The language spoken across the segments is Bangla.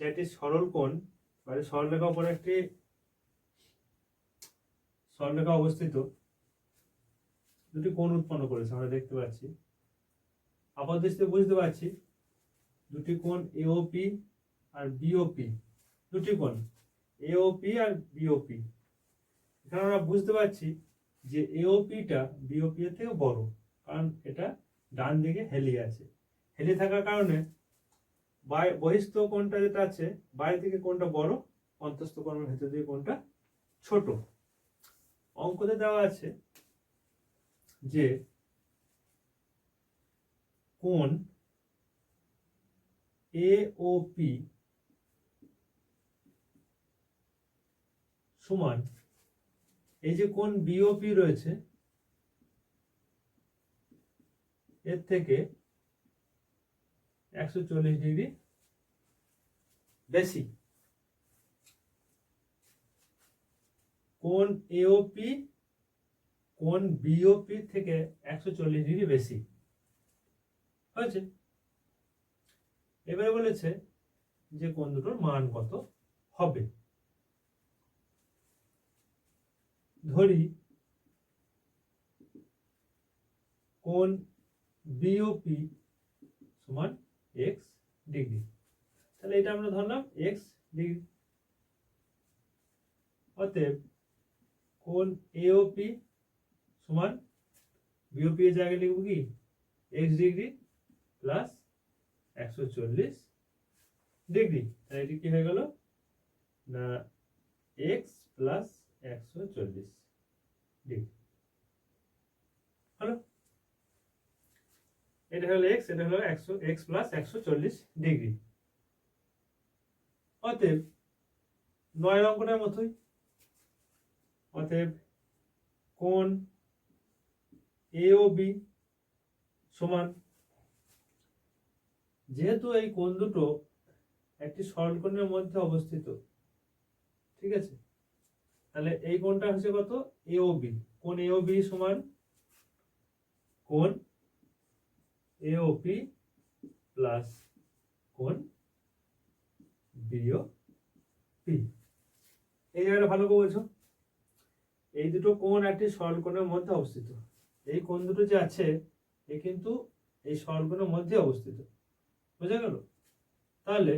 যে সরল কোণ মানে সরলরেখা উপরে একটি সরলরেখা অবস্থিত, দুটি কোণ উৎপন্ন করেছে আমরা দেখতে পাচ্ছি। আপাত দৃষ্টিতে বুঝতে পারছি, দুটি কোণ এওপি আর বিওপি দুটি কোণ এওপি আর বিওপি এখানে আমরা বুঝতে পারছি যে এওপিটা বিওপি এর থেকে বড়, কারণ এটা ডান দিকে হেলি আছে। হেলি থাকার কারণে বহিস্থ কোণটা যেটা আছে বাইরে থেকে কোনটা বড়, অন্তস্থ কোণের ভেতর থেকে কোনটা ছোট। অঙ্কতে দেওয়া আছে যে কোন এ ও পি সমান, এই যে কোন বিওপি রয়েছে, এর থেকে একশো চল্লিশ ডিগ্রি বেশি। কোণ এওপি কোণ বিওপি থেকে একশো চল্লিশ ডিগ্রি বেশি? হয়েছে। এবারে বলেছে যে কোণ দুটোর মান কত হবে? ধরি কোণ বিওপি সমান এক্স ডিগ্রি তাহলে এটা আমরা ধরলাম এক্স ডিগ্রি অতএব কোণ এওপি সমান বিওপি এর জায়গায় লিখব কি? এক্স ডিগ্রি প্লাস একশো চল্লিশ ডিগ্রি তাহলে এটি কি হয়ে গেল? না এক্স প্লাস একশো চল্লিশ ডিগ্রি হলো এটা হলো এক্স এটা হলো একশো এক্স প্লাস একশো চল্লিশ ডিগ্রি। অতএব নয় অঙ্কটার মতোই। অতএব, কোণ এ ও বি সমান। যেহেতু এই কোণ দুটো একটি সরলকোণের মধ্যে অবস্থিত, ঠিক আছে? তাহলে এই কোণটা হচ্ছে কত? এ ও বি কোণ এ ও বি সমান কোণ এ ও পি প্লাস কোণ বিও পি এই জায়গাটা ভালো করে বলছো এই দুটো কোণ একটি সরলকোণের মধ্যে অবস্থিত। এই কোণ দুটো যে আছে, এ কিন্তু এই সরলকোণের মধ্যে অবস্থিত। বোঝা গেল? তাহলে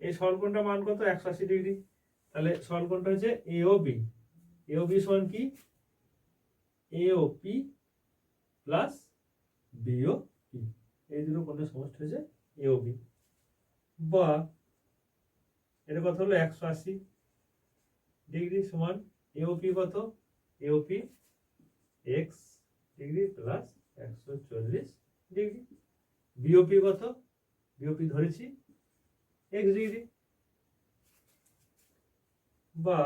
এই সরলকোণটা মান কত? একশো আশি ডিগ্রি। তাহলে সরলকোণটা হচ্ছে এ ও বি এ ও বি সমান কি? A O P plus B O P এই দুটো কোণের সমষ্টি হচ্ছে এ ও বি বা এটা কত হলো একশো আশি ডিগ্রি সমান এওপি কত? এওপি এক্স ডিগ্রি প্লাস একশো চল্লিশ ডিগ্রি। বিওপি কত? বিওপি ধরেছি এক্স ডিগ্রি। বা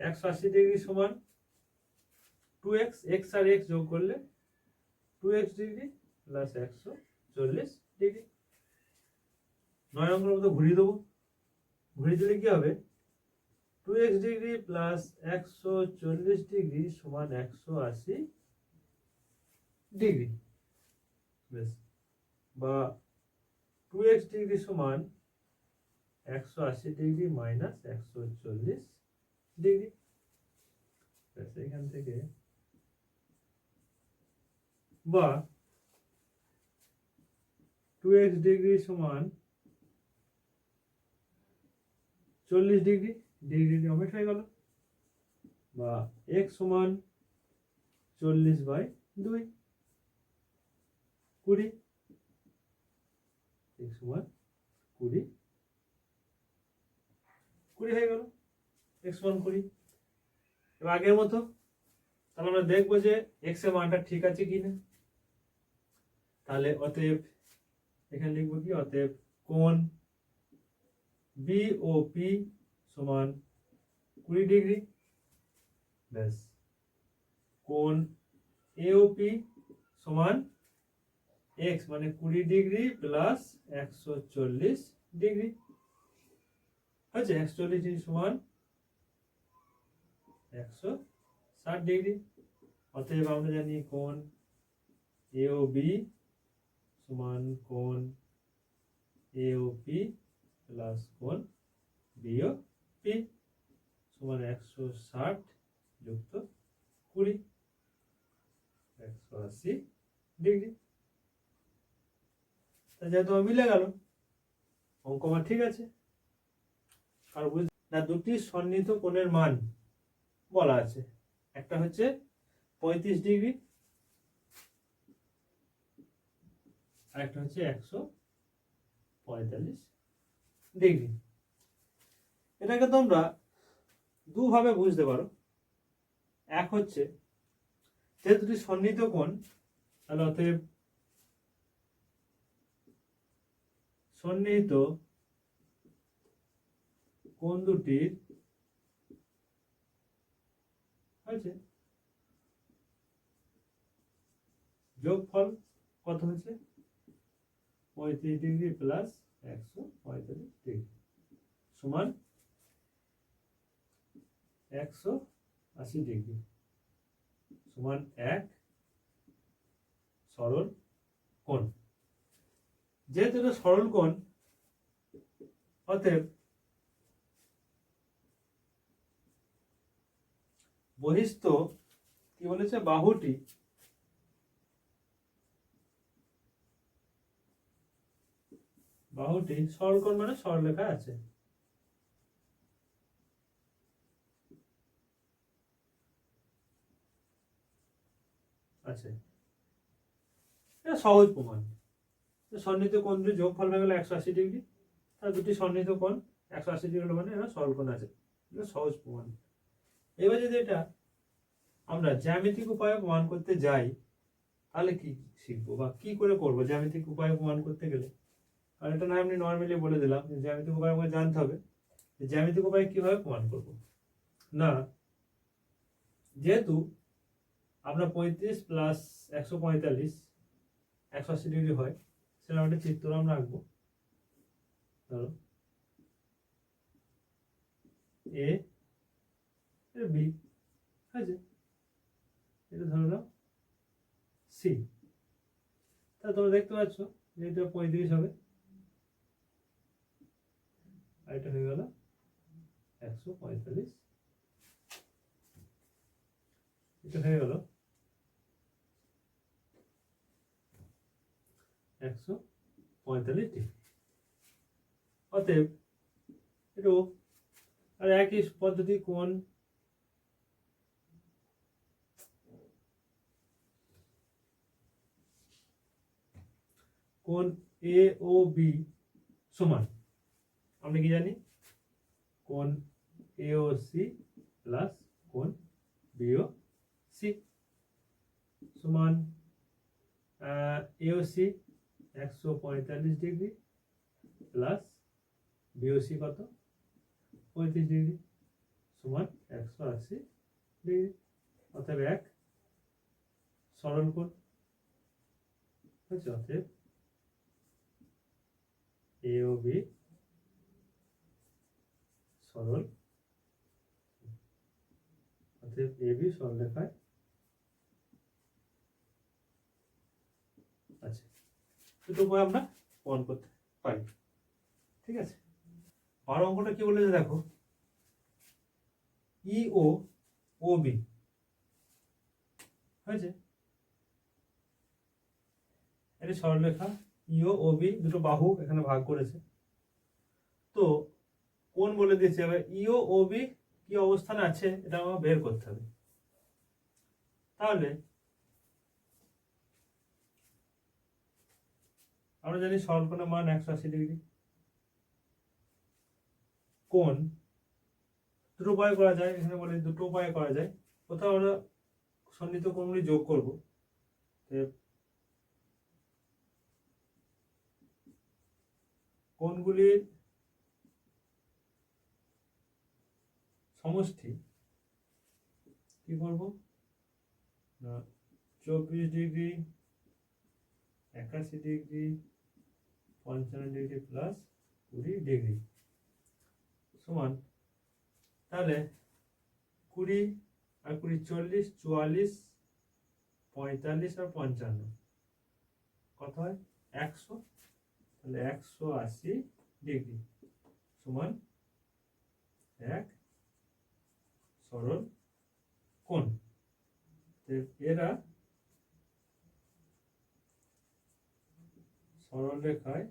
একশো আশি ডিগ্রি সমান টু এক্স এক্স আর এক্স যোগ করলে টু এক্স ডিগ্রি প্লাস একশো চল্লিশ ডিগ্রি নয় অঙ্কের মতো ঘুরিয়ে দেবো। ঘুরিয়ে দিলে কি হবে? টু এক্স ডিগ্রি প্লাস একশো চল্লিশ ডিগ্রি সমান একশো আশি ডিগ্রি বেশ বা টু এক্স ডিগ্রি সমান একশো আশি ডিগ্রি মাইনাস একশো চল্লিশ ডিগ্রি এখান থেকে বা টু এক্স ডিগ্রি সমান চল্লিশ ডিগ্রি ডিগ্রি অমিট হয়ে গেল। বা এক্স সমান চল্লিশ বাই দুই। কুড়ি। এক্স সমান কুড়ি। কুড়ি হয়ে গেল। এক্স সমান কুড়ি। এবার আগের মতো তাহলে আমরা দেখব যে এক্সের মানটা ঠিক আছে কিনা। তাহলে অতএব এখানে লিখব কি? অতএব কোণ বি ও পি সমান কুড়ি ডিগ্রি। ব্যাস। কোণ এওপি সমান এক্স মানে কুড়ি ডিগ্রি প্লাস একশো চল্লিশ ডিগ্রি। হয়েছে? একশো চল্লিশ ডিগ্রি সমান একশো ষাট ডিগ্রি। অতএব আমরা জানি কোণ এ ও বি সমান কোণ এ ও পি প্লাস কোণ বি ও পি সমান একশো ষাট যুক্ত কুড়ি। একশো আশি ডিগ্রি। তা যেহেতু মিলে গেল, অঙ্ক আমার ঠিক আছে। আর বুঝ, না, দুটি সন্নিহিত কোণের মান বলা আছে। একটা হচ্ছে পঁয়ত্রিশ ডিগ্রি আর একটা হচ্ছে একশো পঁয়তাল্লিশ ডিগ্রি। এটাকে তোমরা দুভাবে বুঝতে পারো। এক হচ্ছে যে দুটি সন্নিহিত কোণ, তাহলে অতএব সন্নিহিত কোণ দুটির হয়েছে। যোগফল কত হচ্ছে পঁয়ত্রিশ ডিগ্রি প্লাস একশো পঁয়তাল্লিশ ডিগ্রি সমান একশো আশি ডিগ্রি সমান এক সরল কোণ। যেহেতু এটা সরল কোণ, অতএব বহিস্থ কি বলেছে? বাহুটি বাহুটি সরল কোণ মানে সরলরেখা আছে। আছে। এটা সহজ প্রমাণ। সন্নিহিত কোণ দুটি যোগফল হয়ে গেল একশো আশি ডিগ্রি তার দুটি সন্নিহিত কোণ একশো আশি ডিগ্রি মানে এটা সরল কোণ আছে। এটা সহজ প্রমাণ। এবার যদি এটা আমরা জ্যামিতিক উপায়ে প্রমাণ করতে যাই, তাহলে কি শিখব বা কি করে করব জ্যামিতিক উপায়ে প্রমাণ করতে গেলে? আর এটা না আমি নর্মালি বলে দিলাম যে জ্যামিতিক উপায় আমাকে জানতে হবে যে জ্যামিতিক উপায় কীভাবে প্রমাণ করব। না, যেহেতু আমরা পঁয়ত্রিশ প্লাস একশো পঁয়তাল্লিশ, একশো আশি ডিগ্রি হয়, সেটা একটা আমরা আঁকবো। ধরো এ বি আছে এটা ধরে নাও সি তা তোমরা দেখতে পাচ্ছ যে এটা পঁয়ত্রিশ হবে। এটা হয়ে গেল একশো পঁয়তাল্লিশ। এটা হয়ে গেল একশো পঁয়তাল্লিশ ডিগ্রি অতএব এটাও আর একই পদ্ধতি কোন? কোন এ ও বি সমান? আমরা কি জানি? কোন এ ও সি প্লাস কোন বি ও সি সমান এ ও সি একশো পঁয়তাল্লিশ ডিগ্রি প্লাস বিওসি কত? পঁয়ত্রিশ ডিগ্রি সমান একশো আশি ডিগ্রি। অতএব এক সরল কোণ হচ্ছে অতএব এ ও বি সরল। অতএব এ বি সরলরেখায় আছে। দুটো উপায় আমরা প্রমাণ করতে পারি। ঠিক আছে? বারো অঙ্কটা কি বলেছে দেখো? ই ও ও বি হয়েছে? এটা সরলরেখা। ইও ও বি দুটো বাহু এখানে ভাগ করেছে। তো কোন বলে দিয়েছে? এবার ইও ও বি কি অবস্থানে আছে? এটা আমার বের করতে হবে। তাহলে আমরা জানি সরলকোণের মান একশো আশি ডিগ্রি। কোন দুটো উপায় করা যায়, এখানে বলে দুটো উপায় করা যায়। কোথাও আমরা সন্নিহিত কোণগুলি যোগ করব। কোণগুলির সমষ্টি, কি করব? চব্বিশ ডিগ্রি, একাশি ডিগ্রি, পঞ্চান্ন ডিগ্রি প্লাস কুড়ি ডিগ্রি সমান। তাহলে কুড়ি আর কুড়ি চল্লিশ, চুয়াল্লিশ, পঁয়তাল্লিশ আর পঞ্চান্ন কত হয়? একশো। তাহলে একশো আশি ডিগ্রি সমান এক সরল তো এরা সরল রেখায়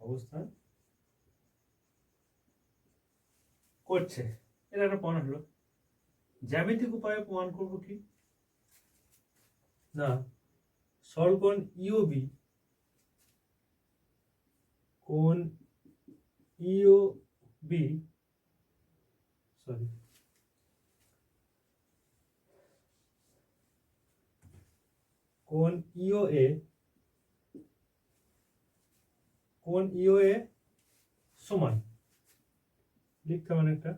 অবস্থান করছে। এটা একটা প্রমাণ হলো। জ্যামিতিক উপায়ে প্রমাণ করব কি? না সরলকোণ ইওবি কোণ ইওবি সরি কোণ ইও এ কোণ ইও এ সমান? লিখতে হবে একটা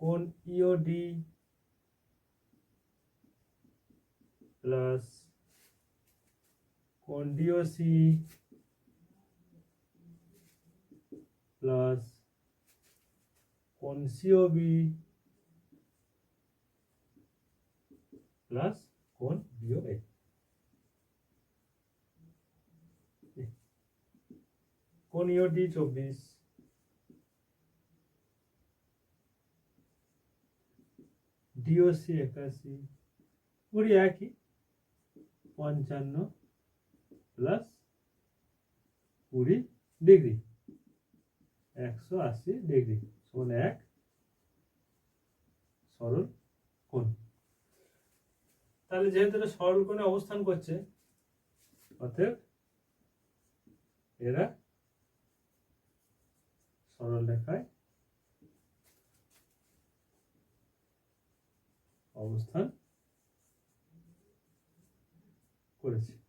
কোণ ইও ডি প্লাস কোণ ডিওসি প্লাস কোণ সিওবি প্লাস কোণ বিওএ কোণ ইওডি চব্বিশ? ডিওসি একাশি? ওরই একই, পঞ্চান্ন প্লাস কুড়ি ডিগ্রি, একশো আশি ডিগ্রি। সমান এক সরল কোণ। তাহলে যেহেতু এটা সরল কোণে অবস্থান করছে, অতএব এরা সরল রেখায় অবস্থান করেছে।